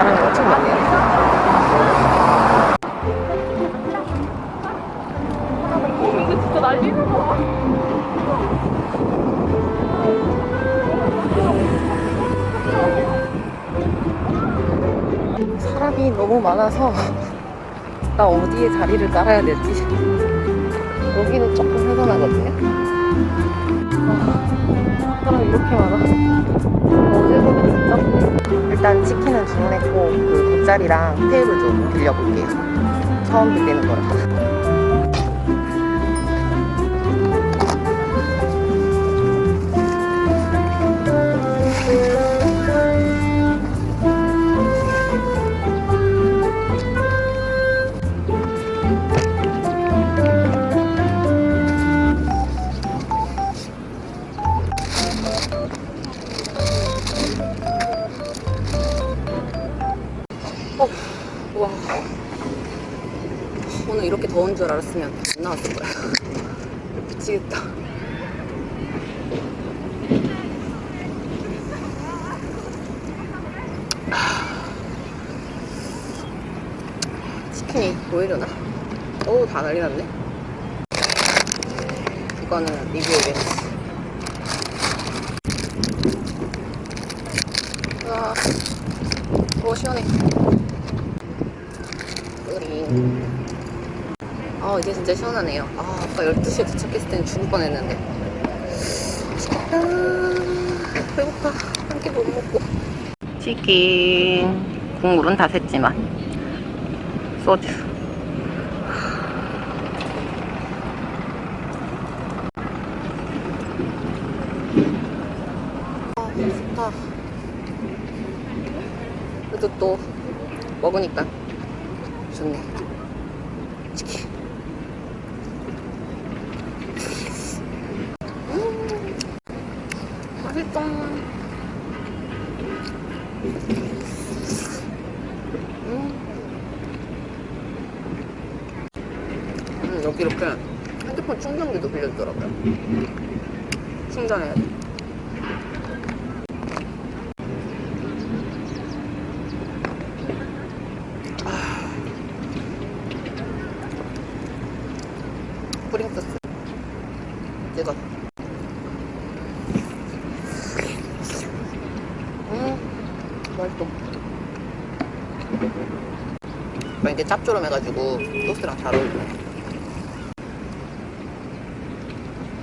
사람이 엄청 많네요. 사람이 너무 많아서 나 어디에 자리를 깔아야 되지? 여기는 조금 해산하거든요. 아, 사람 이렇게 많아. 일단 치킨은 주문했고 그 돗자리랑 테이블 좀 빌려볼게요. 처음 빌리는 거라. 치킨이 보이려나? 어우, 다 난리 났네. 이거는 리뷰해야겠어. 와, 오, 시원해. 끓임. 아, 이제 진짜 시원하네요. 아, 아까 12시에 도착했을 때는 죽을 뻔 했는데. 아, 배고파. 한끼못 먹고. 치킨. 국물은 다 샜지만. 소주. 아, 좋다. 그래도 또 먹으니까 좋네. 치킨. 음, 맛있다. 음. 음, 여기 이렇게 핸드폰 충전기도 빌려주더라고요. 충전해야 돼. 뿌링 소스 찍어 음 맛있어 막 이게 짭조름해가지고 소스랑 잘 어울려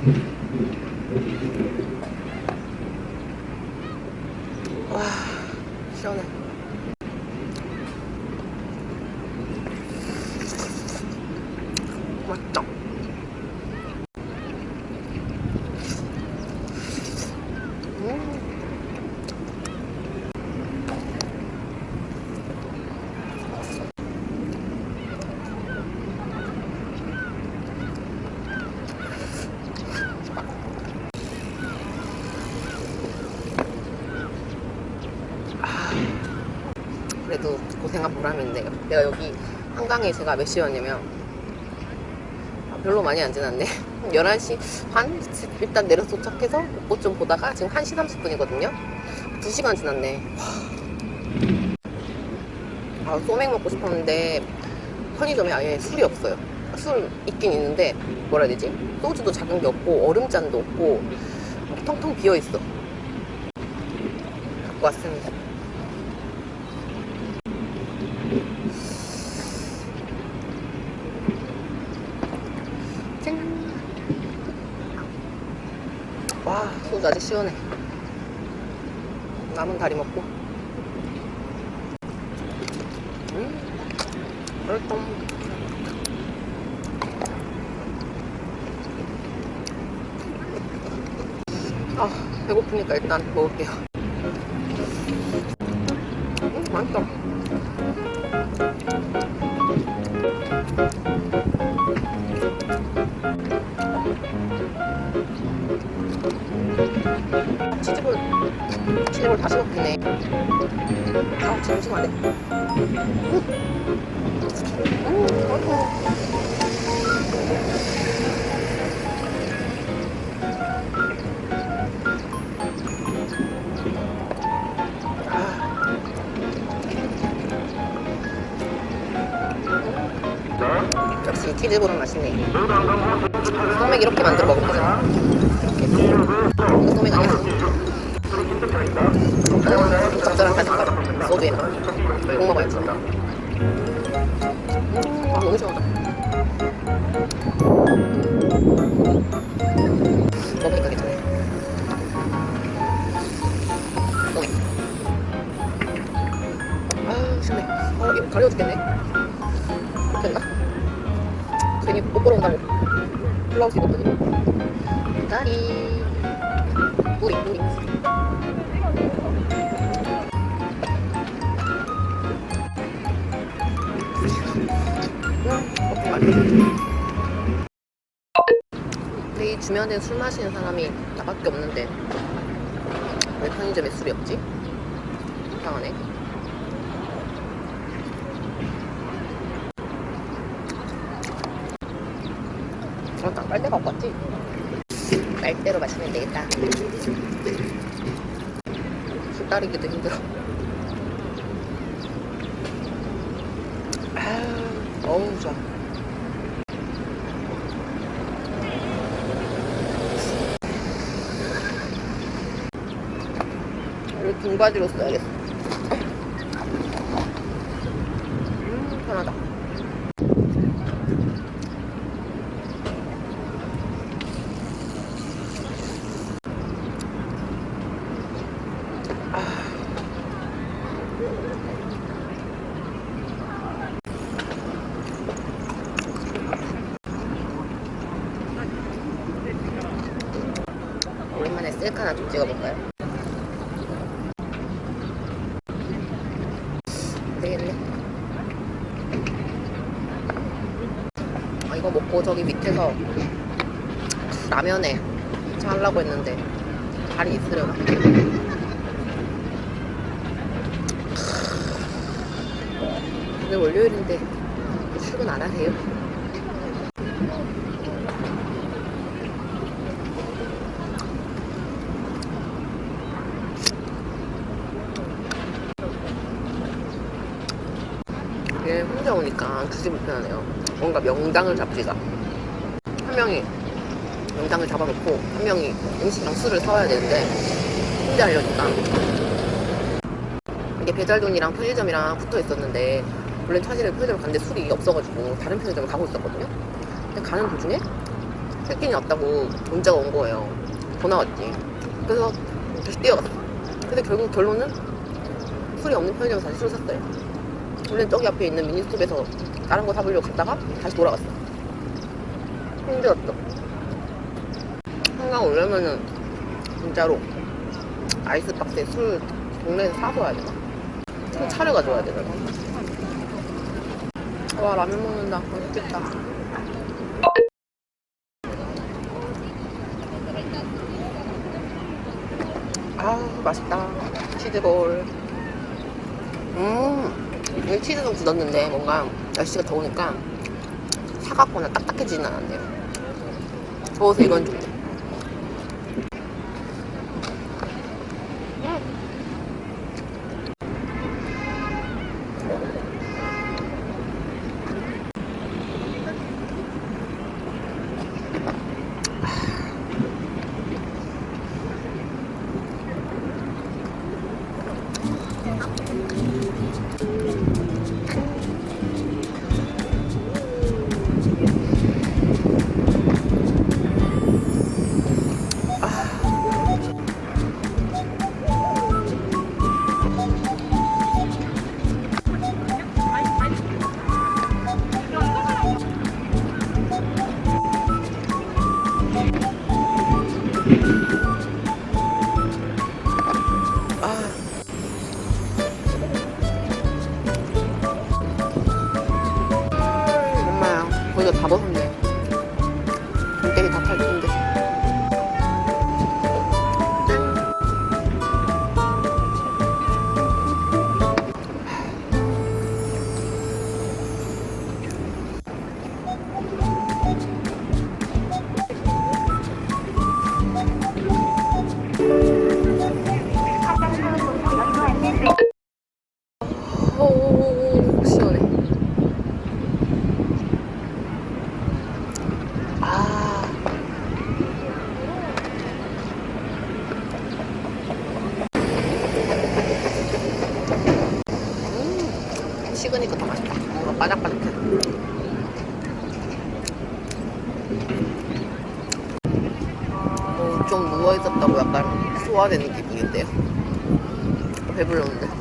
와 시원해. 맛있다. 그래도 고생한 보람이 있네요. 내가 여기 한강에 제가 몇 시였냐면 아, 별로 많이 안 지났네. 11시 반? 일단 내려서 도착해서 옷좀 보다가 지금 1시 30분이거든요. 2시간 지났네. 와. 아, 소맥 먹고 싶었는데 편의점에 아예 술이 없어요. 술 있긴 있는데 뭐라 해야 되지? 소주도 작은 게 없고 얼음잔도 없고 텅텅 비어 있어. 갖고 왔습니다. 와, 소주 아직 시원해. 남은 다리 먹고. 음, 맛있다. 아, 배고프니까 일단 먹을게요. 안 돼. 역시 치즈볼은 맛있네. 소맥 이렇게 만들어 먹으면 되잖아. 이렇게. 소맥 아니었어. 음, 적절한 가득가득. 소주에. 꼭 먹어야지. 음, 아, 너무 시원하다. 먹으니까 있어. 아유, 시원해. 아, 입었더니. 다리. 뿌리, 뿌리. 이 주변에 술 마시는 사람이 나밖에 없는데 왜 편의점에 술이 없지? 이상하네. 잠깐 빨대 갖고 왔지? 빨대로 마시면 되겠다. 술 따르기도 힘들어. 아, 어우 좋아. 이거 등바지로 써야겠어. 음, 편하다. 오랜만에 셀카 하나 좀 찍어볼까요? 되겠네. 아, 이거 먹고 저기 밑에서 라면에 차 하려고 했는데 자리 있으려나? 오늘 월요일인데 출근 안 하세요? 이게 혼자 굳이 불편하네요. 뭔가 명당을 잡지가. 한 명이 명당을 잡아놓고 한 명이 음식이랑 술을 사와야 되는데 혼자 하려니까 이게 배달돈이랑 편의점이랑 붙어 있었는데 원래 사실은 편의점 갔는데 술이 없어가지고 다른 편의점을 가고 있었거든요. 근데 가는 도중에 체크인이 왔다고 문자가 온 거예요. 전화 왔지. 그래서 다시 뛰어갔어. 근데 결국 결론은 술이 없는 편의점에서 다시 술을 샀어요. 원래 저기 앞에 있는 미니스톱에서 다른 거 사보려고 갔다가 다시 돌아갔어. 힘들었어. 한강 오려면은 진짜로 아이스박스에 술 동네에서 사서 와야 되나? 큰 차를 가져와야 되나? 와 라면 먹는다. 맛있겠다. 아 맛있다. 치즈볼. 음. 여기 치즈 좀 굳었는데 뭔가 날씨가 더우니까 차갑거나 딱딱해지진 않았네요. 더워서 이건 좋 엄마야, 거 어, 좀 누워있었다고 약간 소화되는 기분인데요. 배불렀는데.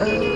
嗯